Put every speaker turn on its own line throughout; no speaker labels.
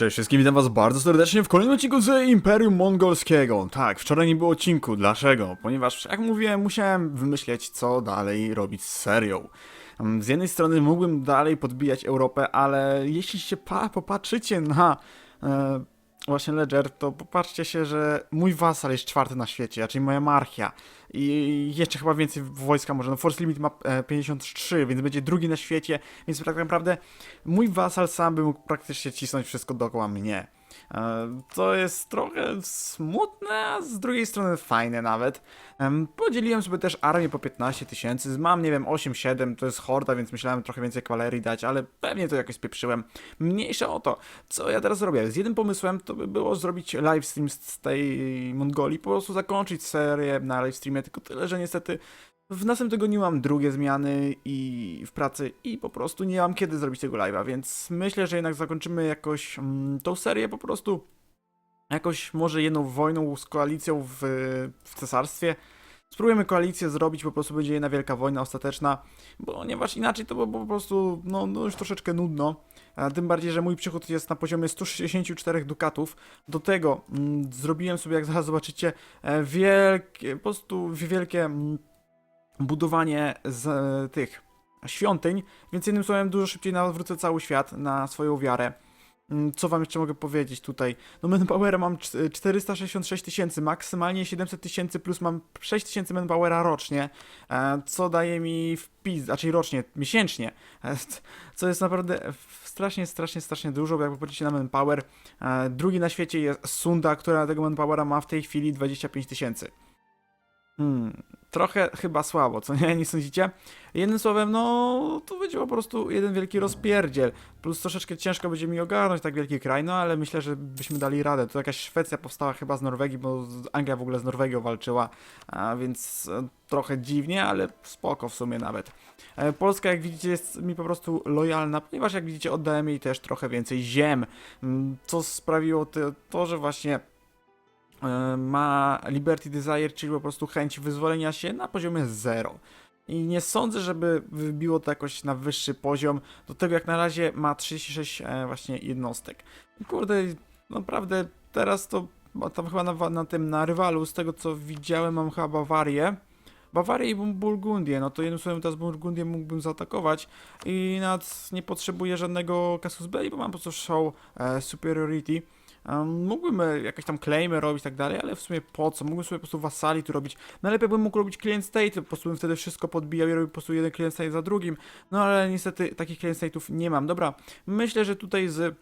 Cześć wszystkim, witam was bardzo serdecznie w kolejnym odcinku z Imperium Mongolskiego. Tak, wczoraj nie było odcinku. Dlaczego? Ponieważ, jak mówiłem, musiałem wymyśleć, co dalej robić z serią. Mm, Z jednej strony mógłbym dalej podbijać Europę, ale jeśli się pa popatrzycie na e, właśnie Ledger, to popatrzcie się, że mój wasal jest czwarty na świecie, raczej moja marchia. I jeszcze chyba więcej wojska może. No Force Limit ma e, 53, więc będzie drugi na świecie, więc tak naprawdę mój wasal sam by mógł praktycznie cisnąć wszystko dookoła mnie. E, To jest trochę smutne, a z drugiej strony fajne nawet. Em, Podzieliłem sobie też armię po 15 tysięcy. Mam, nie wiem, 8-7, to jest horda, więc myślałem trochę więcej kawalerii dać, ale pewnie to jakoś spieprzyłem. Mniejsza o to, co ja teraz robię. Z jednym pomysłem to by było zrobić livestream z tej Mongolii, po prostu zakończyć serię na livestreamie, tylko tyle, że niestety w następnym tygodniu mam drugie zmiany i w pracy i po prostu nie mam kiedy zrobić tego live'a, więc myślę, że jednak zakończymy jakoś mm, tą serię po prostu jakoś może jedną wojną z koalicją w, w cesarstwie. Spróbujemy koalicję zrobić, po prostu będzie jedna wielka wojna ostateczna, ponieważ inaczej to by po prostu no, no już troszeczkę nudno. Tym bardziej, że mój przychód jest na poziomie 164 dukatów. Do tego mm, zrobiłem sobie, jak zaraz zobaczycie, e, wielkie, po prostu wielkie mm, budowanie z e, tych świątyń, więc jednym słowem dużo szybciej nawrócę cały świat na swoją wiarę. Mm, Co wam jeszcze mogę powiedzieć tutaj? No manpowera mam cz- 466 tysięcy, maksymalnie 700 tysięcy plus mam 6 tysięcy manpowera rocznie, e, co daje mi wpis, raczej rocznie, miesięcznie, e, co jest naprawdę strasznie, strasznie, strasznie dużo, bo jak popatrzycie na manpower, e, drugi na świecie jest Sunda, która tego manpowera ma w tej chwili 25 tysięcy. Hmm, trochę chyba słabo, co nie? Nie sądzicie? Jednym słowem, no to będzie po prostu jeden wielki rozpierdziel. Plus troszeczkę ciężko będzie mi ogarnąć tak wielki kraj, no ale myślę, że byśmy dali radę. Tu jakaś Szwecja powstała chyba z Norwegii, bo Anglia w ogóle z Norwegią walczyła, więc e, trochę dziwnie, ale spoko w sumie nawet. E, Polska, jak widzicie, jest mi po prostu lojalna, ponieważ jak widzicie, oddałem jej też trochę więcej ziem, mm, co sprawiło to, to że właśnie ma Liberty Desire, czyli po prostu chęć wyzwolenia się na poziomie 0. I nie sądzę, żeby wybiło to jakoś na wyższy poziom. Do tego jak na razie ma 36 e, właśnie jednostek. Kurde, naprawdę teraz to tam chyba na, na tym, na rywalu, z tego co widziałem, mam chyba Bawarię. Bawarię i Burgundię, no to jednym słowem teraz Burgundię mógłbym zaatakować i nawet nie potrzebuję żadnego Casus Belli, bo mam po prostu show e, superiority. Mógłbym e, jakieś tam claimy robić i tak dalej, ale w sumie po co? Mógłbym sobie po prostu wasali tu robić. Najlepiej bym mógł robić client state, po prostu bym wtedy wszystko podbijał i robił po prostu jeden client state za drugim. No ale niestety takich client state'ów nie mam. Dobra, myślę, że tutaj z-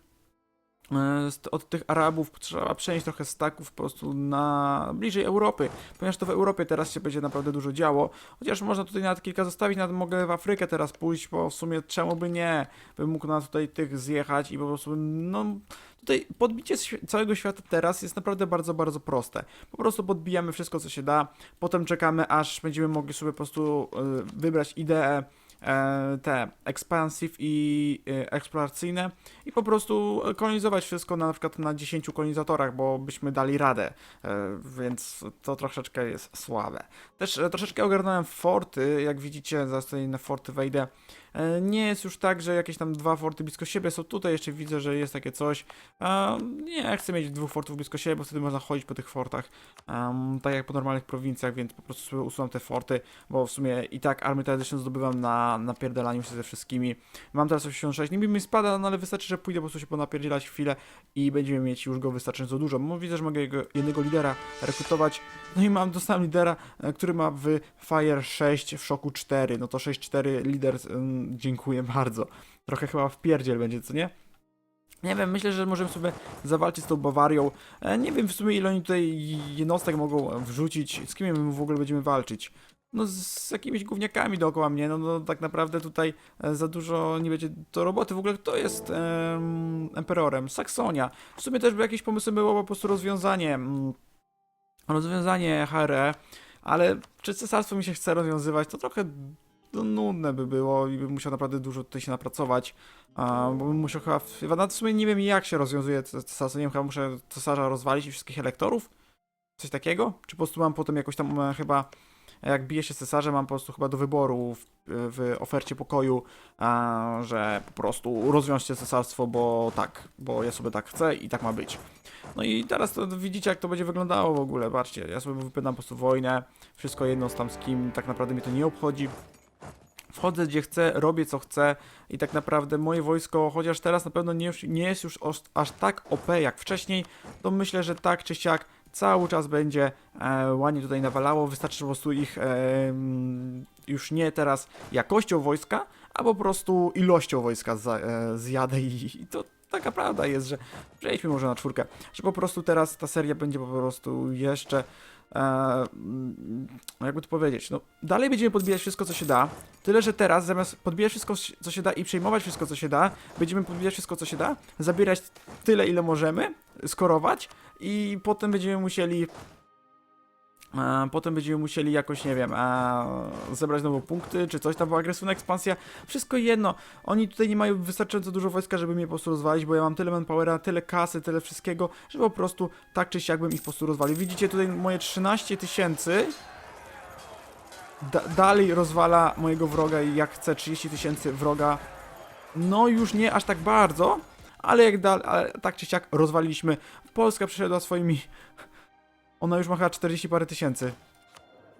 od tych Arabów trzeba przenieść trochę staków po prostu na bliżej Europy, ponieważ to w Europie teraz się będzie naprawdę dużo działo, chociaż można tutaj nawet kilka zostawić, nawet mogę w Afrykę teraz pójść, bo w sumie czemu by nie, bym mógł na tutaj tych zjechać i po prostu, no tutaj podbicie całego świata teraz jest naprawdę bardzo, bardzo proste. Po prostu podbijamy wszystko, co się da, potem czekamy, aż będziemy mogli sobie po prostu y, wybrać ideę e, te expansive i e, eksploracyjne i po prostu kolonizować wszystko na, na przykład na 10 kolonizatorach, bo byśmy dali radę, e, więc to troszeczkę jest słabe. Też e, troszeczkę ogarnąłem forty, jak widzicie, zaraz tutaj na forty wejdę. E, Nie jest już tak, że jakieś tam dwa forty blisko siebie są. Tutaj jeszcze widzę, że jest takie coś. E, Nie chcę mieć dwóch fortów blisko siebie, bo wtedy można chodzić po tych fortach. tak jak po normalnych prowincjach, więc po prostu usuwam te forty, bo w sumie i tak Army Edition zdobywam na napierdalaniu się ze wszystkimi. Mam teraz 86, niby mi spada, no ale wystarczy, że pójdę po prostu się ponapierdzielać chwilę i będziemy mieć już go wystarczająco dużo. Bo widzę, że mogę jego, jednego lidera rekrutować. No i mam, dostałem lidera, e, który ma w Fire 6, w Szoku 4. No to 6-4 lider, mm, dziękuję bardzo. Trochę chyba w pierdziel będzie, co nie? Nie wiem, myślę, że możemy sobie zawalczyć z tą Bawarią. E, nie wiem w sumie ile oni tutaj jednostek mogą wrzucić, z kim my w ogóle będziemy walczyć. No z, jakimiś gówniakami dookoła mnie, no, no tak naprawdę tutaj e, za dużo nie będzie do roboty. W ogóle kto jest em, emperorem? Saksonia. W sumie też by jakieś pomysły było po prostu rozwiązanie, mm, rozwiązanie HRE, ale czy cesarstwo mi się chce rozwiązywać, to trochę no, nudne by było i bym musiał naprawdę dużo tutaj się napracować, a, bo bym musiał chyba, chyba nawet w sumie nie wiem jak się rozwiązuje ce- cesarstwo, nie wiem, chyba muszę cesarza rozwalić i wszystkich elektorów? Coś takiego? Czy po prostu mam potem jakoś tam e, chyba jak biję się cesarzem, mam po prostu chyba do wyboru w, w ofercie pokoju, że po prostu rozwiążcie cesarstwo, bo tak, bo ja sobie tak chcę i tak ma być. No i teraz to widzicie, jak to będzie wyglądało w ogóle, patrzcie, ja sobie wypędzam po prostu wojnę, wszystko jedno z tam z kim, tak naprawdę mnie to nie obchodzi. Wchodzę gdzie chcę, robię co chcę i tak naprawdę moje wojsko, chociaż teraz na pewno nie, nie jest już aż, tak OP jak wcześniej, to myślę, że tak czy siak cały czas będzie e, ładnie tutaj nawalało. Wystarczy po prostu ich e, już nie teraz jakością wojska, a po prostu ilością wojska za, e, zjadę i, i to taka prawda jest, że przejdźmy może na czwórkę, że po prostu teraz ta seria będzie po prostu jeszcze jakby to powiedzieć, no dalej będziemy podbijać wszystko co się da, tyle że teraz zamiast podbijać wszystko co się da i przejmować wszystko co się da, będziemy podbijać wszystko co się da, zabierać tyle ile możemy, skorować i potem będziemy musieli E, potem będziemy musieli jakoś, nie wiem, zebrać nowe punkty, czy coś tam, bo agresywna ekspansja, wszystko jedno. Oni tutaj nie mają wystarczająco dużo wojska, żeby mnie po prostu rozwalić, bo ja mam tyle manpowera, tyle kasy, tyle wszystkiego, że po prostu tak czy siak bym ich po prostu rozwalił. Widzicie tutaj moje 13 tysięcy da dalej rozwala mojego wroga i jak chce 30 tysięcy wroga, no już nie aż tak bardzo, ale jak dal, ale tak czy siak rozwaliliśmy. Polska przeszedła swoimi ona już ma chyba 40 parę tysięcy.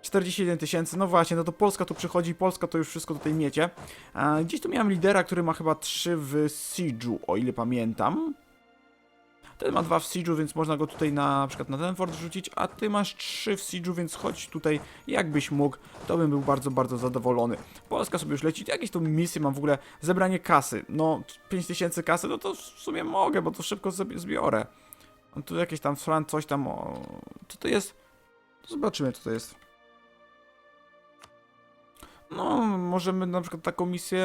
41 tysięcy, no właśnie, no to Polska tu przychodzi, Polska to już wszystko tutaj miecie. A, gdzieś tu miałem lidera, który ma chyba 3 w Siege'u, o ile pamiętam. Ten ma 2 w Siege'u, więc można go tutaj na, na przykład na ten fort rzucić, a ty masz 3 w Siege'u, więc chodź tutaj, jakbyś mógł, to bym był bardzo, bardzo zadowolony. Polska sobie już leci, jakieś tu misje mam w ogóle, zebranie kasy, no 5000 kasy, no to w sumie mogę, bo to szybko sobie zbiorę. No tu jakieś tam fran, coś tam, o... Co to jest? Zobaczymy, co to jest. No, możemy na przykład taką misję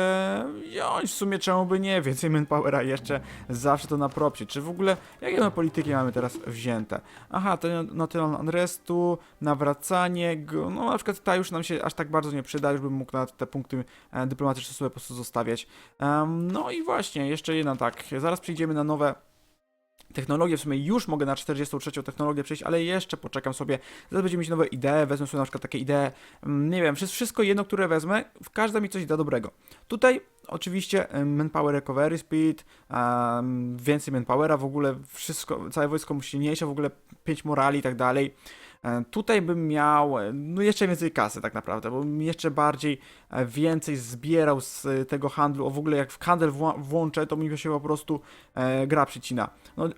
wziąć, w sumie czemu by nie, więcej manpowera jeszcze zawsze to na propsie. Czy w ogóle, jakie my polityki mamy teraz wzięte? Aha, na tyle unrestu, nawracanie, no na przykład ta już nam się aż tak bardzo nie przyda, już bym mógł na te punkty e, dyplomatyczne sobie po prostu zostawiać. Em, no i właśnie, jeszcze jedna tak, zaraz przejdziemy na nowe technologię, w sumie już mogę na 43 technologię przejść, ale jeszcze poczekam sobie, zaraz mieć nowe idee, wezmę sobie na przykład takie idee, mm, nie wiem, wszystko- jedno, które wezmę, w każda mi coś da dobrego. Tutaj oczywiście manpower recovery speed, um, więcej manpowera, w ogóle wszystko, całe wojsko silniejsze, w ogóle 5 morali i tak dalej. E, Tutaj bym miał e, no jeszcze więcej kasy tak naprawdę, bo bym jeszcze bardziej e, więcej zbierał z tego handlu, o w ogóle jak w handel włączę, to mi się po prostu e, gra przycina. No,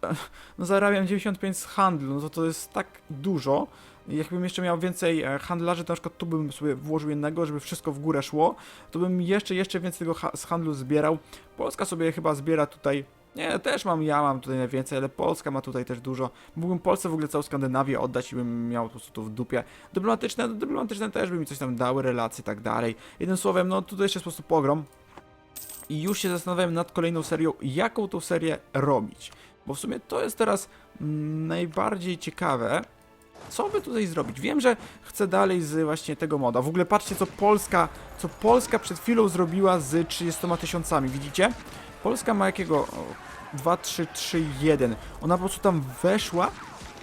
no zarabiam 95 z handlu, no to to jest tak dużo. Jakbym jeszcze miał więcej handlarzy, to na przykład tu bym sobie włożył jednego, żeby wszystko w górę szło, to bym jeszcze, jeszcze więcej tego z handlu zbierał. Polska sobie chyba zbiera tutaj nie, też mam, ja mam tutaj najwięcej, ale Polska ma tutaj też dużo. Mógłbym Polsce w ogóle całą Skandynawię oddać i bym miał po prostu to w dupie. Dyplomatyczne, dyplomatyczne też by mi coś tam dały, relacje i tak dalej. Jednym słowem, no tutaj jeszcze jest po prostu pogrom. I już się zastanawiałem nad kolejną serią, jaką tą serię robić. Bo w sumie to jest teraz mm, najbardziej ciekawe, co by tutaj zrobić. Wiem, że chcę dalej z właśnie tego moda. W ogóle patrzcie, co Polska, co Polska przed chwilą zrobiła z 30 tysiącami, widzicie? Polska ma jakiego? O, 2, 3, 3, 1. Ona po prostu tam weszła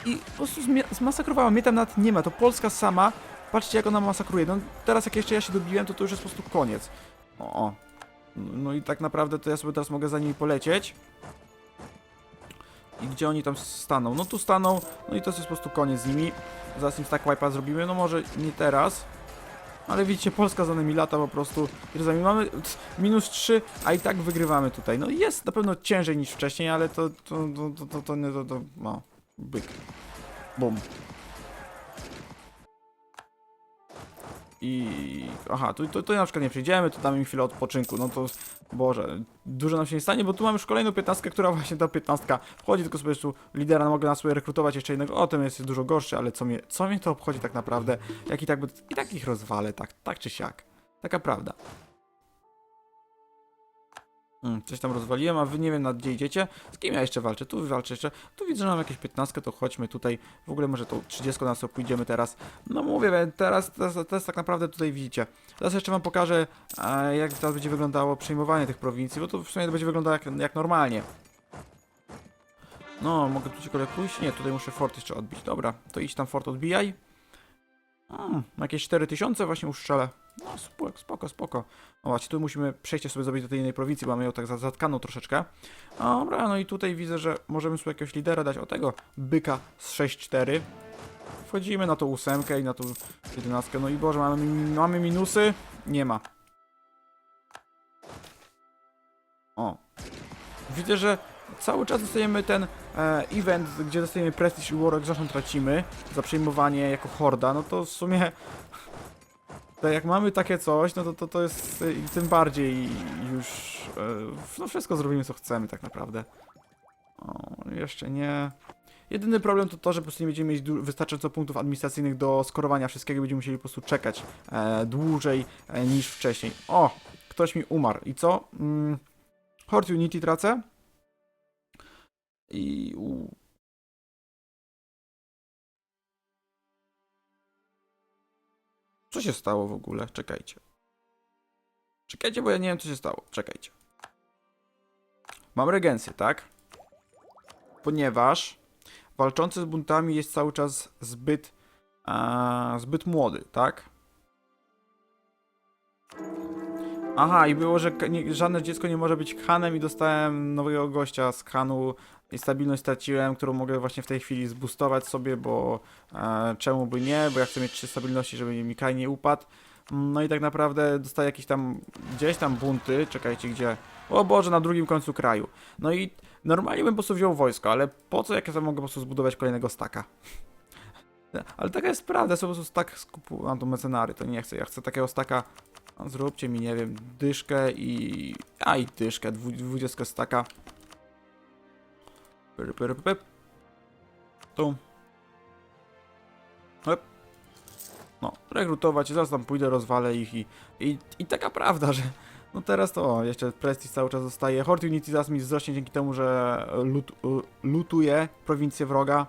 i po prostu zmasakrowała. Mnie tam nawet nie ma. To Polska sama. Patrzcie, jak ona masakruje. No teraz, jak jeszcze ja się dobiłem, to to już jest po prostu koniec. O, o. No i tak naprawdę to ja sobie teraz mogę za nimi polecieć. I gdzie oni tam staną? No tu staną, no i to jest po prostu koniec z nimi. Zaraz im tak wipe'a zrobimy, no może nie teraz. Ale widzicie, Polska za nami lata po prostu. I czasami mamy minus 3, a i tak wygrywamy tutaj. No jest na pewno ciężej niż wcześniej, ale to, to, to, to, to, to, to, to no, byk. Bum. I... Aha, tu, tu, tu na przykład nie przyjdziemy, tu damy im chwilę odpoczynku, no to... Boże, dużo nam się nie stanie, bo tu mamy już kolejną piętnastkę, która właśnie ta piętnastka wchodzi, tylko sobie tu lidera mogę na sobie rekrutować jeszcze jednego, o, ten jest dużo gorszy, ale co mnie, co mnie to obchodzi tak naprawdę, jak i tak, i tak ich rozwalę, tak, tak czy siak. Taka prawda. Mm, coś tam rozwaliłem, a wy nie wiem nad gdzie idziecie. Z kim ja jeszcze walczę? Tu walczę jeszcze. Tu widzę, że mam jakieś 15, to chodźmy tutaj. W ogóle może tą 30 na pójdziemy teraz. No mówię, teraz, teraz, teraz tak naprawdę tutaj widzicie. Teraz jeszcze wam pokażę, e, jak teraz będzie wyglądało przejmowanie tych prowincji, bo to w sumie to będzie wyglądało jak, jak normalnie. No, mogę tu ciekawe pójść? Nie, tutaj muszę fort jeszcze odbić. Dobra, to idź tam fort odbijaj. Hmm, jakieś 4000 właśnie uszczelę. No spoko, spoko, spoko. O właśnie, tu musimy przejście sobie zrobić do tej innej prowincji, bo mamy ją tak za- zatkaną troszeczkę. Dobra, no i tutaj widzę, że możemy sobie jakiegoś lidera dać o tego byka z 6-4. Wchodzimy na tą ósemkę i na tą jedenastkę. No i Boże, mamy, mamy minusy? Nie ma. O. Widzę, że cały czas dostajemy ten e, event, gdzie dostajemy Prestige i War Exhaustion tracimy za przejmowanie jako horda, no to w sumie to jak mamy takie coś, no to to, to jest e, tym bardziej już e, no wszystko zrobimy co chcemy tak naprawdę. O, jeszcze nie. Jedyny problem to to, że po prostu nie będziemy mieć wystarczająco punktów administracyjnych do skorowania wszystkiego, będziemy musieli po prostu czekać e, dłużej e, niż wcześniej. O, ktoś mi umarł. I co? Mm, Horde Unity tracę. I... Co się stało w ogóle? Czekajcie. Czekajcie, bo ja nie wiem, co się stało. Czekajcie. Mam regencję, tak? Ponieważ walczący z buntami jest cały czas zbyt, a, zbyt młody, tak? Aha, i było, że nie, żadne dziecko nie może być hanem i dostałem nowego gościa z hanu stabilność straciłem, którą mogę właśnie w tej chwili zboostować sobie, bo e, czemu by nie, bo ja chcę mieć 3 stabilności, żeby mi Kaj nie upadł. No i tak naprawdę dostaję jakieś tam, gdzieś tam bunty, czekajcie gdzie, o Boże, na drugim końcu kraju. No i normalnie bym po prostu wziął wojsko, ale po co jak ja mogę po prostu zbudować kolejnego staka? Ale taka jest prawda, ja sobie po prostu stak skupu, a to mecenary, to nie chcę, ja chcę takiego staka, no, zróbcie mi, nie wiem, dyszkę i, a i dyszkę, dwu- dwudziestkę staka. Pyr. Tu. No, rekrutować, zaraz tam pójdę, rozwalę ich i, i, i taka prawda, że no teraz to o, jeszcze Prestige cały czas zostaje. Horde Unity zaraz mi wzrośnie dzięki temu, że lut, lutuje prowincję wroga,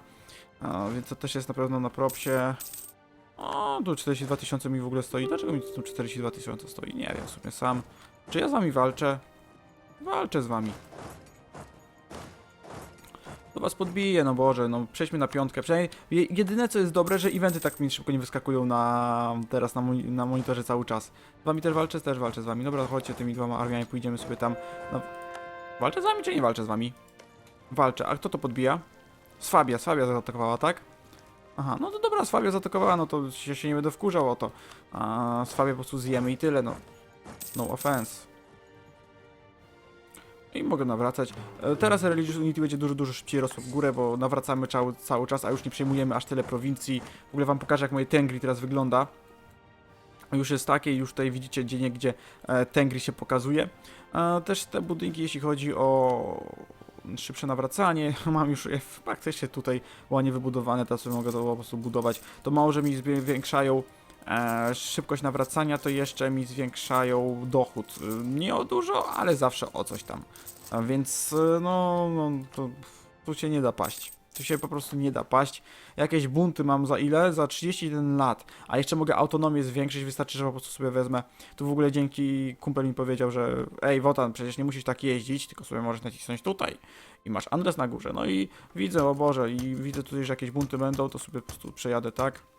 a, więc to też jest na pewno na propsie. O, tu 42 tysiące mi w ogóle stoi. Dlaczego mi tu 42 tysiące stoi? Nie wiem, w sumie sam. Czy ja z wami walczę? Walczę z wami. To was podbiję, no Boże, no przejdźmy na piątkę. Przynajmniej je- jedyne co jest dobre, że eventy tak mi szybko nie wyskakują na teraz na, na monitorze cały czas. Z wami też walczę, też walczę z wami. Dobra, chodźcie tymi dwoma armiami, pójdziemy sobie tam. No, walczę z wami czy nie walczę z wami? Walczę. A kto to podbija? Swabia, Swabia zaatakowała, tak? Aha, no to dobra, Swabia zaatakowała, no to się, się nie będę wkurzał o to. A Swabię po prostu zjemy i tyle, no. No offense. I mogę nawracać. E, Teraz Religious Unity będzie dużo, dużo szybciej rosło w górę, bo nawracamy cały, cały czas, a już nie przejmujemy aż tyle prowincji. W ogóle wam pokażę, jak moje Tengri teraz wygląda. Już jest takie, już tutaj widzicie gdzie e, Tengri się pokazuje. E, też te budynki, jeśli chodzi o szybsze nawracanie, mam już w praktycznie tutaj ładnie wybudowane, teraz mogę to po prostu budować. To mało, że mi zwiększają e, szybkość nawracania, to jeszcze mi zwiększają dochód. E, Nie o dużo, ale zawsze o coś tam. A więc e, no, no to tu się nie da paść. Tu się po prostu nie da paść. Jakieś bunty mam za ile? Za 31 lat. A jeszcze mogę autonomię zwiększyć, wystarczy, że po prostu sobie wezmę. Tu w ogóle dzięki kumpel mi powiedział, że ej Wotan, przecież nie musisz tak jeździć, tylko sobie możesz nacisnąć tutaj. I masz adres na górze. No i widzę, o Boże, i widzę tutaj, że jakieś bunty będą, to sobie po prostu przejadę tak.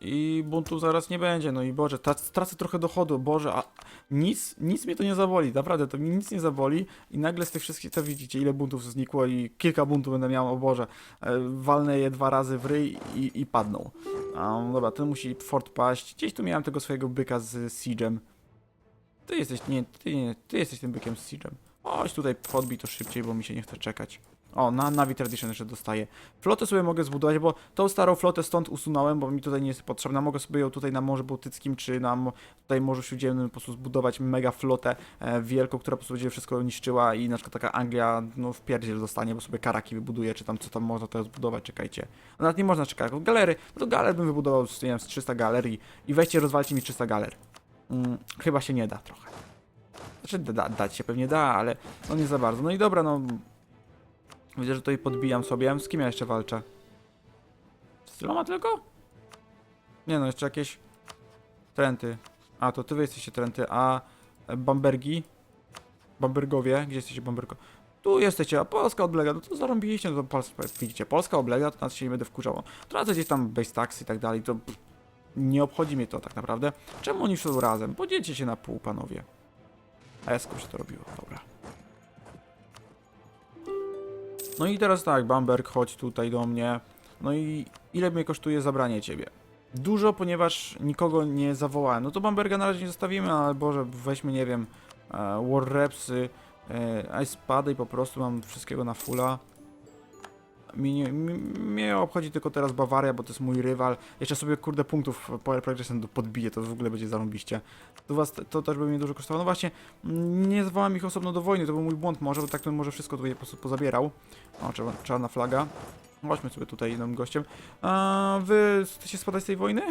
I buntu zaraz nie będzie, no i Boże, trac- tracę trochę dochodu, Boże, a nic, nic mnie to nie zaboli, naprawdę, to mi nic nie zaboli i nagle z tych wszystkich, to widzicie, ile buntów znikło i kilka buntów będę miał, o Boże, e, walnę je dwa razy w ryj i, i padną. Um, dobra, ten musi fort paść, gdzieś tu miałem tego swojego byka z Siege'em. Ty jesteś, nie, ty nie, ty jesteś tym bykiem z Siege'em. Chodź tutaj, podbij to szybciej, bo mi się nie chce czekać. O, na Navi Tradition jeszcze dostaję. Flotę sobie mogę zbudować, bo tą starą flotę stąd usunąłem, bo mi tutaj nie jest potrzebna. Mogę sobie ją tutaj na Morzu Bałtyckim, czy na tutaj Morzu Śródziemnym po prostu zbudować mega flotę e, wielką, która po prostu będzie wszystko niszczyła i na przykład taka Anglia, no w pierdziel dostanie, bo sobie karaki wybuduje, czy tam co tam można teraz zbudować, czekajcie. A Nawet nie można czekać, galery, no to galer bym wybudował, z, nie wiem, z 300 galerii i weźcie, rozwalcie mi 300 galer. Mm, chyba się nie da trochę. Znaczy, da, dać się pewnie da, ale no nie za bardzo. No i dobra, no. Widzę, że tutaj podbijam sobie. Z kim ja jeszcze walczę? Z tyloma tylko? Nie no, jeszcze jakieś trenty. A, to ty wy jesteście trenty, a e, Bambergi? Bambergowie? Gdzie jesteście Bambergo? Tu jesteście, a Polska oblega, no to zarąbiliście, no to Polska, widzicie, Polska oblega, to nas się nie będę wkurzał. Tracę gdzieś tam base tax i tak dalej, to pff, nie obchodzi mnie to tak naprawdę. Czemu oni są razem? Podzielcie się na pół, panowie. A ja się to robiło, dobra. No i teraz tak, Bamberg, chodź tutaj do mnie. No i ile mnie kosztuje zabranie ciebie? Dużo, ponieważ nikogo nie zawołałem. No to Bamberga na razie nie zostawimy, ale Boże, weźmy, nie wiem, e, War Repsy, e, Ice i po prostu mam wszystkiego na fulla. Mnie, mnie, obchodzi tylko teraz Bawaria, bo to jest mój rywal. Jeszcze sobie, kurde, punktów Power Progression podbiję, to w ogóle będzie zarąbiście. To, was, to też by mnie dużo kosztowało. No właśnie, nie zwołałem ich osobno do wojny, to był mój błąd może, bo tak to może wszystko tutaj po prostu pozabierał. O, czarna flaga. Chodźmy sobie tutaj innym gościem. A wy chcecie spadać z tej wojny?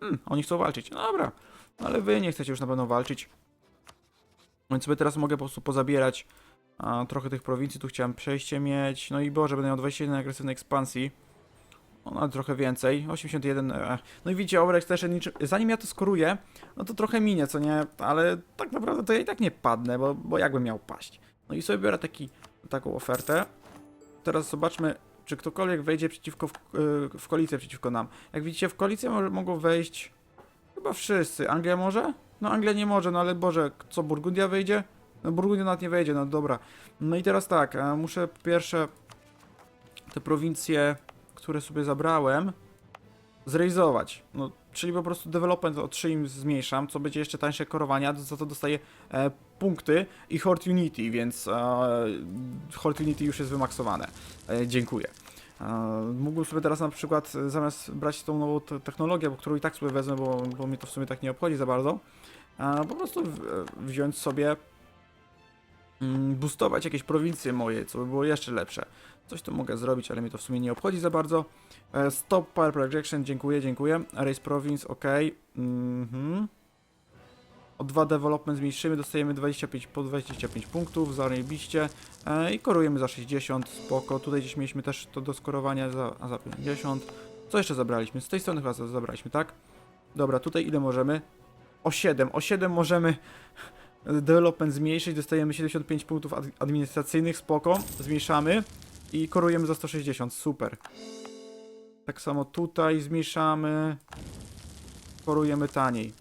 Hmm, oni chcą walczyć. No dobra, ale wy nie chcecie już na pewno walczyć. Więc sobie teraz mogę po prostu pozabierać a, trochę tych prowincji. Tu chciałem przejście mieć. No i Boże, będę miał 21 agresywnej ekspansji. No, nawet trochę więcej. 81. E. No i widzicie, Obrex też niczym. Zanim ja to skoruję, no to trochę minie, co nie? Ale tak naprawdę to ja i tak nie padnę, bo, bo jakbym miał paść. No i sobie biorę taki, taką ofertę. Teraz zobaczmy, czy ktokolwiek wejdzie przeciwko w, y, w koalicję przeciwko nam. Jak widzicie, w koalicję mo- mogą wejść chyba wszyscy. Anglia może? No Anglia nie może, no ale Boże, co, Burgundia wejdzie? No Burgundia nawet nie wejdzie, no dobra. No i teraz tak, e, muszę pierwsze te prowincje, które sobie zabrałem, zrealizować. No, czyli po prostu development o 3 im zmniejszam, co będzie jeszcze tańsze korowania, za to dostaję e, punkty i Hort Unity, więc e, Hort Unity już jest wymaksowane. E, dziękuję. E, mógłbym sobie teraz na przykład e, zamiast brać tą nową te- technologię, bo którą i tak sobie wezmę, bo, bo mnie to w sumie tak nie obchodzi za bardzo, po prostu wziąć sobie boostować jakieś prowincje moje, co by było jeszcze lepsze. Coś tu mogę zrobić, ale mnie to w sumie nie obchodzi za bardzo. E, Stop Power Projection, dziękuję, dziękuję. Race Province, ok. Mhm. O 2 development zmniejszymy, dostajemy 25 po 25 punktów, zarobiście. E, I korujemy za 60, spoko. Tutaj gdzieś mieliśmy też to do skorowania za, za 50. Co jeszcze zabraliśmy? Z tej strony chyba za- zabraliśmy, tak? Dobra, tutaj ile możemy? O 7. O 7 możemy development zmniejszyć, dostajemy 75 punktów ad- administracyjnych, spoko. Zmniejszamy i korujemy za 160, super. Tak samo tutaj zmniejszamy. Korujemy taniej.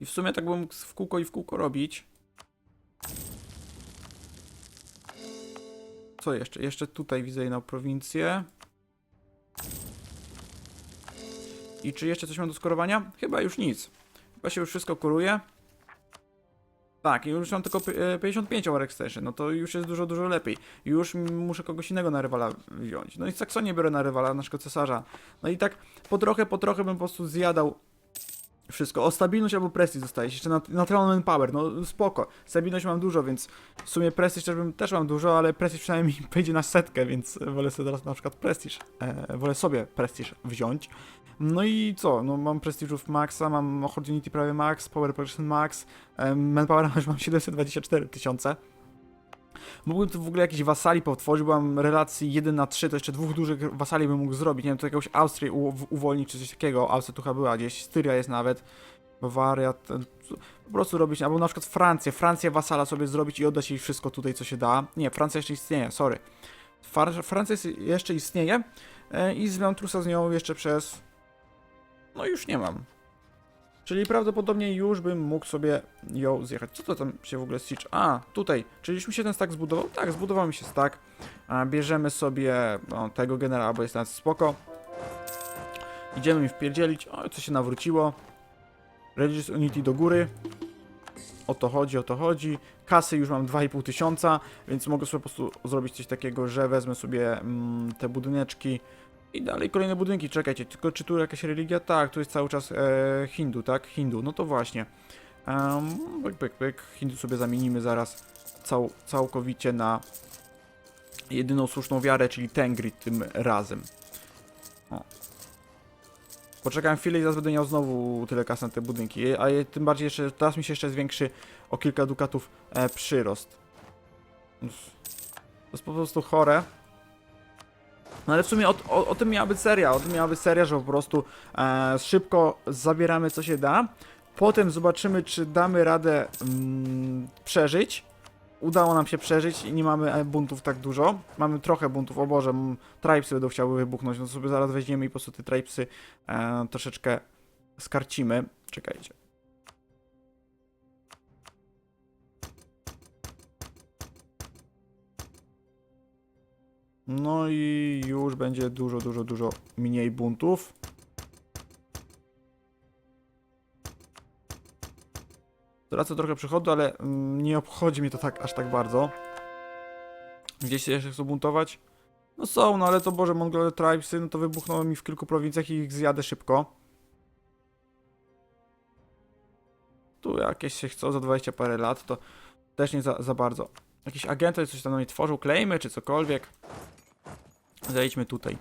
I w sumie tak bym mógł w kółko i w kółko robić. Co jeszcze? Jeszcze tutaj widzę jedną prowincję. I czy jeszcze coś mam do skorowania? Chyba już nic. Chyba się już wszystko koruje. Tak, już mam tylko pi- e, 55 War Extension, no to już jest dużo, dużo lepiej. Już muszę kogoś innego na rywala wziąć. No i Saksonię biorę na rywala, naszego cesarza. No i tak po trochę, po trochę bym po prostu zjadał wszystko. O stabilność albo prestiż dostajesz. Jeszcze na, naturalny manpower, no spoko. Stabilność mam dużo, więc w sumie prestiż też, bym, też mam dużo, ale prestiż przynajmniej wyjdzie na setkę, więc wolę sobie teraz na przykład prestiż, e, wolę sobie prestiż wziąć. No i co? No mam prestiżów maxa, mam opportunity prawie max, power progression max, e, manpower już mam 724 tysiące. Mógłbym tu w ogóle jakieś wasali potworzyć, bo mam relacji 1 na 3, to jeszcze dwóch dużych wasali bym mógł zrobić. Nie wiem, to jakąś Austrię uwolnić czy coś takiego. Austria tu chyba była gdzieś, Styria jest nawet. Bawaria, ten, po prostu robić, albo na przykład Francję, Francję wasala sobie zrobić i oddać jej wszystko tutaj, co się da. Nie, Francja jeszcze istnieje, sorry. Francja jeszcze istnieje e, i zmian trusa z nią jeszcze przez... No już nie mam. Czyli prawdopodobnie już bym mógł sobie ją zjechać. Co to tam się w ogóle siege? A, tutaj. Czyli już mi się ten stack zbudował? Tak, zbudował mi się stack. A, bierzemy sobie o, tego generała, bo jest nawet spoko. Idziemy mi wpierdzielić. O, co się nawróciło. Religious Unity do góry. O to chodzi, o to chodzi. Kasy już mam 2,5 tysiąca, więc mogę sobie po prostu zrobić coś takiego, że wezmę sobie mm, te budyneczki i dalej kolejne budynki. Czekajcie, tylko czy tu jakaś religia? Tak, tu jest cały czas e, Hindu, tak? Hindu, no to właśnie. Um, pyk, pyk, pyk. Hindu sobie zamienimy zaraz cał, całkowicie na jedyną słuszną wiarę, czyli Tengri tym razem. O. Poczekałem chwilę i zaraz będę miał znowu tyle kasy na te budynki. A tym bardziej jeszcze, teraz mi się jeszcze zwiększy o kilka dukatów e, przyrost. To jest po prostu chore. No ale w sumie o, o, o tym miała być seria, o tym miała być seria, że po prostu e, szybko zabieramy co się da Potem zobaczymy, czy damy radę mm, przeżyć. Udało nam się przeżyć i nie mamy e, buntów tak dużo. Mamy trochę buntów, o Boże, tribesy będą chciały wybuchnąć, no to sobie zaraz weźmiemy i po prostu te tribesy e, troszeczkę skarcimy. Czekajcie. No i już będzie dużo, dużo, dużo mniej buntów. Tracę trochę przychodu, ale mm, nie obchodzi mnie to tak aż tak bardzo. Gdzieś się jeszcze chcą buntować? No są, no ale to Boże, Mongole Tribesy, no to wybuchną mi w kilku prowincjach i ich zjadę szybko. Tu jakieś się chcą za 20 parę lat, to też nie za, za bardzo. Jakiś agent coś tam na mnie tworzył, klejmy czy cokolwiek. Zejdźmy tutaj.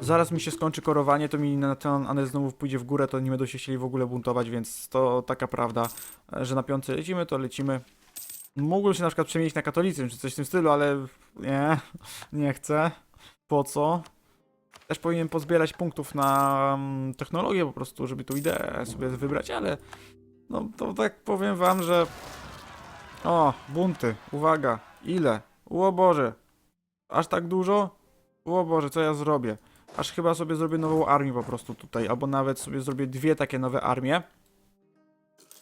Zaraz mi się skończy korowanie, to mi na ten Anes znowu pójdzie w górę, to nie będą się chcieli w ogóle buntować, więc to taka prawda, e, że na piątce lecimy, to lecimy. Mógłbym się na przykład przemienić na katolicyzm, czy coś w tym stylu, ale nie, nie chcę. Po co? Też powinienem pozbierać punktów na mm, technologię po prostu, żeby tu ideę sobie wybrać, ale no to tak powiem wam, że o, bunty, uwaga, ile? O Boże, aż tak dużo? O Boże, co ja zrobię? Aż chyba sobie zrobię nową armię po prostu tutaj, albo nawet sobie zrobię dwie takie nowe armie.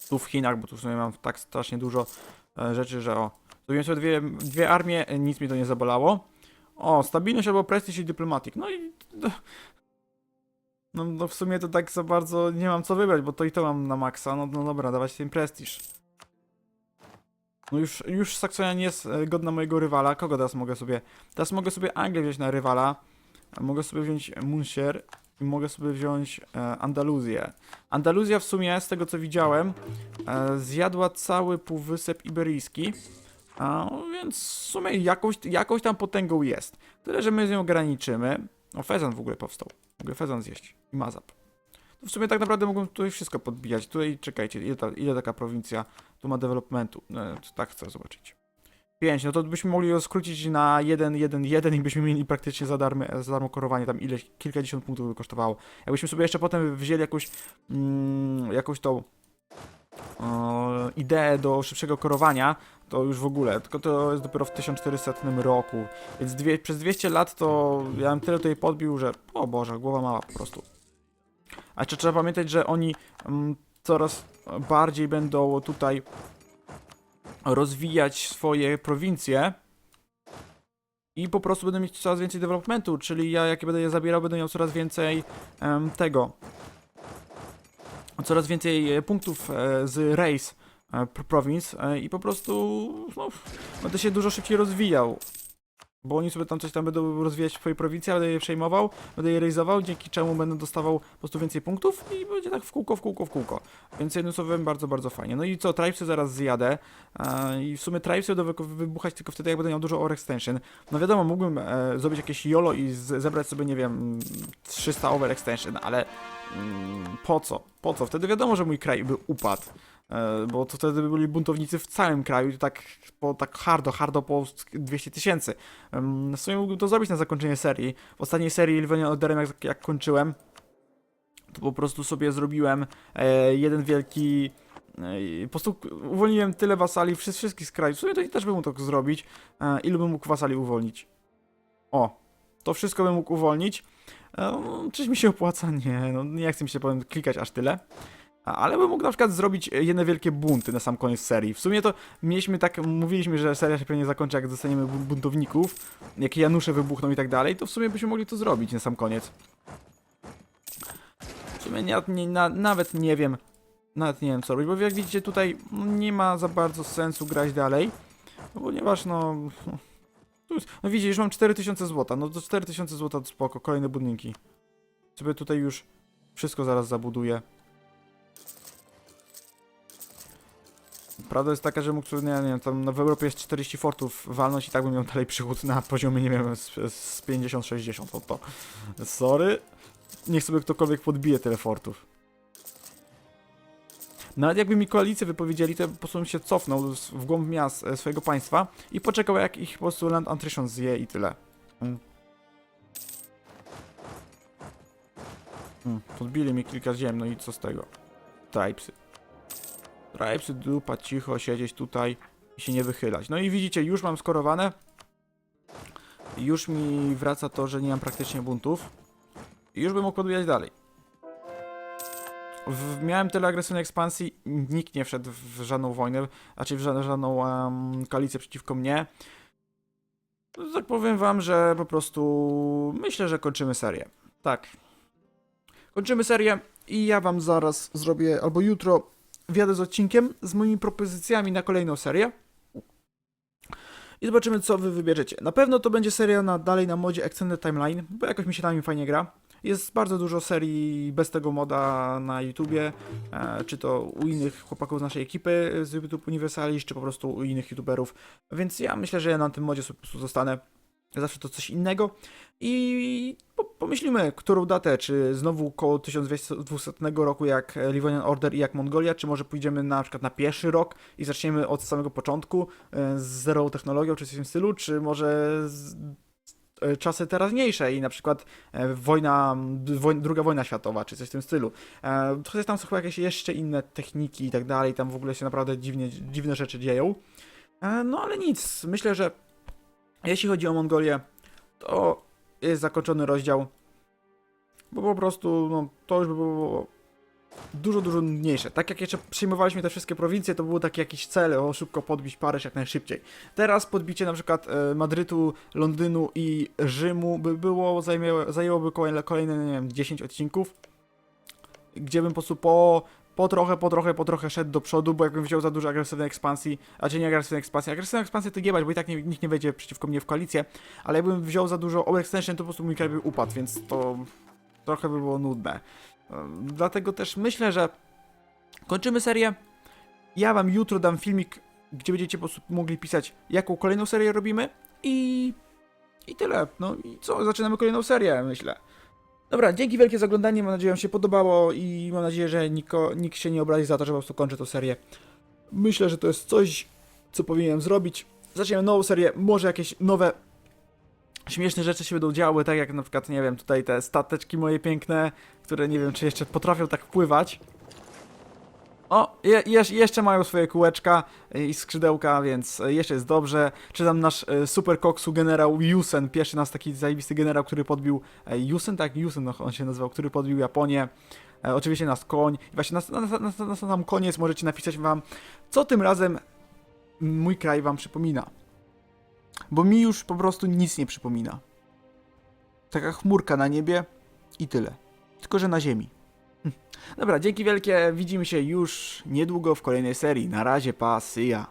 Tu w Chinach, bo tu w sumie mam tak strasznie dużo e, rzeczy, że o. Zrobiłem sobie dwie, dwie armie, e, nic mi to nie zabolało. O, stabilność albo prestiż i dyplomatik. No i... No, no w sumie to tak za bardzo nie mam co wybrać, bo to i to mam na maksa. No, no dobra, dawać ten prestiż. No już, już Saksonia nie jest e, godna mojego rywala. Kogo teraz mogę sobie... Teraz mogę sobie Anglię wziąć na rywala. Mogę sobie wziąć Munsier i mogę sobie wziąć e, Andaluzję. Andaluzja w sumie, z tego co widziałem, e, zjadła cały półwysep iberyjski. A, więc w sumie jakąś, jakąś tam potęgą jest. Tyle, że my z nią graniczymy. O, fezan w ogóle powstał. Mogę fezan zjeść. I mazap. To w sumie tak naprawdę mogłem tutaj wszystko podbijać. Tutaj, czekajcie, ile, ta, ile taka prowincja tu ma developmentu? E, tak chcę zobaczyć. 5, no to byśmy mogli ją skrócić na 1, 1, 1 i byśmy mieli praktycznie za darmo, za darmo korowanie, tam ileś, kilkadziesiąt punktów by kosztowało. Jakbyśmy sobie jeszcze potem wzięli jakąś, mm, jakąś tą e, ideę do szybszego korowania, to już w ogóle, tylko to jest dopiero w 1400 roku, więc dwie, przez 200 lat to ja bym tyle tutaj podbił, że o Boże, głowa mała po prostu. A jeszcze trzeba pamiętać, że oni mm, coraz bardziej będą tutaj rozwijać swoje prowincje i po prostu będę mieć coraz więcej developmentu, czyli ja jak będę je zabierał, będę miał coraz więcej em, tego, coraz więcej e, punktów e, z race e, pro- province e, i po prostu no, będę się dużo szybciej rozwijał. Bo oni sobie tam coś tam będą rozwijać w swojej prowincji, będę je przejmował, będę je rejzował, dzięki czemu będę dostawał po prostu więcej punktów i będzie tak w kółko, w kółko, w kółko. Więc jednym słowem bardzo, bardzo fajnie. No i co, Tribesy zaraz zjadę e, i w sumie Tribesy będą wy- wybuchać tylko wtedy, jak będę miał dużo Ore Extension. No wiadomo, mógłbym e, zrobić jakieś YOLO i zebrać sobie, nie wiem, 300 Over Extension, ale mm, po co? Po co? Wtedy wiadomo, że mój kraj by upadł. E, Bo to wtedy by byli buntownicy w całym kraju tak, po, tak hardo, hardo po 200 tysięcy. W sumie mógłbym to zrobić na zakończenie serii. W ostatniej serii Livenia Orderem, jak, jak kończyłem, to po prostu sobie zrobiłem e, jeden wielki. E, po prostu uwolniłem tyle wasali wszy- wszystkich z kraju. W sumie to i też bym mógł to zrobić. E, ilu bym mógł wasali uwolnić? O, to wszystko bym mógł uwolnić. E, czyś mi się opłaca? Nie, no nie chcę mi się powiem klikać aż tyle. Ale bym mógł na przykład zrobić jedne wielkie bunty na sam koniec serii. W sumie to mieliśmy tak, mówiliśmy, że seria się pewnie zakończy, jak dostaniemy bu- buntowników, jakie Janusze wybuchną i tak dalej, to w sumie byśmy mogli to zrobić na sam koniec. W sumie nie, nie, na, nawet nie wiem, nawet nie wiem co robić, bo jak widzicie tutaj no, nie ma za bardzo sensu grać dalej, no, ponieważ no... No widzicie, już mam 4000 złota, no to 4000 złota to spoko, kolejne budynki. Sobie tutaj już wszystko zaraz zabuduję. Prawda jest taka, że mógł sobie, nie, nie tam w Europie jest 40 fortów walnąć i tak bym miał dalej przychód na poziomie, nie wiem, z, z 50-60, to to. Sorry. Niech sobie ktokolwiek podbije tyle fortów. Nawet jakby mi koalicję wypowiedzieli, to po prostu bym się cofnął w głąb miast e, swojego państwa i poczekał jak ich po prostu land attrition zje i tyle. Mm. Mm, podbili mi kilka ziem, no i co z tego? Tribesy. Trajpsy dupa, cicho siedzieć tutaj i się nie wychylać. No i widzicie, już mam skorowane. Już mi wraca to, że nie mam praktycznie buntów. I już bym mógł podbijać dalej. W, miałem tyle agresywnej ekspansji, nikt nie wszedł w żadną wojnę, znaczy w żadną, żadną em, koalicję przeciwko mnie. No, Tak powiem wam, że po prostu myślę, że kończymy serię. Tak. Kończymy serię i ja wam zaraz zrobię, albo jutro wjadę z odcinkiem z moimi propozycjami na kolejną serię. I zobaczymy, co wy wybierzecie. Na pewno to będzie seria na, dalej na modzie Extended Timeline, bo jakoś mi się na nim fajnie gra. Jest bardzo dużo serii bez tego moda na YouTubie, e, czy to u innych chłopaków z naszej ekipy z YouTube Universalis, czy po prostu u innych YouTuberów. Więc ja myślę, że ja na tym modzie sobie po prostu zostanę. Zawsze to coś innego. I po, pomyślimy, którą datę, czy znowu koło 1200 roku jak Livonian Order i jak Mongolia, czy może pójdziemy na, przykład na pierwszy rok i zaczniemy od samego początku e, z zerową technologią, czy coś w tym stylu, czy może z, e, czasy teraźniejsze i na przykład e, wojna, woj, druga wojna światowa, czy coś w tym stylu. Chociaż tam są chyba jakieś jeszcze inne techniki i tak dalej, tam w ogóle się naprawdę dziwnie, dziwne rzeczy dzieją. No ale nic, myślę, że jeśli chodzi o Mongolię, to jest zakończony rozdział, bo po prostu no, to już by było dużo, dużo nudniejsze. Tak jak jeszcze przyjmowaliśmy te wszystkie prowincje, to był taki jakiś cel, o szybko podbić Paryż jak najszybciej. Teraz podbicie na przykład e, Madrytu, Londynu i Rzymu by było, zajmie, zajęłoby kolejne, kolejne, nie wiem, 10 odcinków, gdzie bym po prostu po, po trochę, po trochę, po trochę szedł do przodu, bo jakbym wziął za dużo agresywnej ekspansji, a czy nie agresywnej ekspansji, agresywną ekspansję to giebać, bo i tak nie, nikt nie wejdzie przeciwko mnie w koalicję, ale jakbym wziął za dużo overextension, to po prostu mój kraj by upadł, więc to trochę by było nudne. Ym, Dlatego też myślę, że kończymy serię. Ja wam jutro dam filmik, gdzie będziecie po prostu mogli pisać, jaką kolejną serię robimy i... i tyle. No i co, zaczynamy kolejną serię, myślę. Dobra, dzięki wielkie za oglądanie, mam nadzieję, że wam się podobało i mam nadzieję, że niko, nikt się nie obrazi za to, że po prostu kończę tę serię. Myślę, że to jest coś, co powinienem zrobić. Zaczniemy nową serię, może jakieś nowe śmieszne rzeczy się będą działy, tak jak na przykład, nie wiem, tutaj te stateczki moje piękne, które nie wiem, czy jeszcze potrafią tak pływać. O, je, jeż- jeszcze mają swoje kółeczka i skrzydełka, więc jeszcze jest dobrze. Czy tam nasz e, super koksu generał Yusen, pierwszy nas taki zajebisty generał, który podbił e, Yusen, tak, Yusen no, on się nazywał, który podbił Japonię. E, oczywiście nas koń. I właśnie na, na, na, na sam koniec możecie napisać wam, co tym razem mój kraj wam przypomina. Bo mi już po prostu nic nie przypomina. Taka chmurka na niebie i tyle. Tylko, że na ziemi. Dobra, dzięki wielkie. Widzimy się już niedługo w kolejnej serii. Na razie, pa, ya.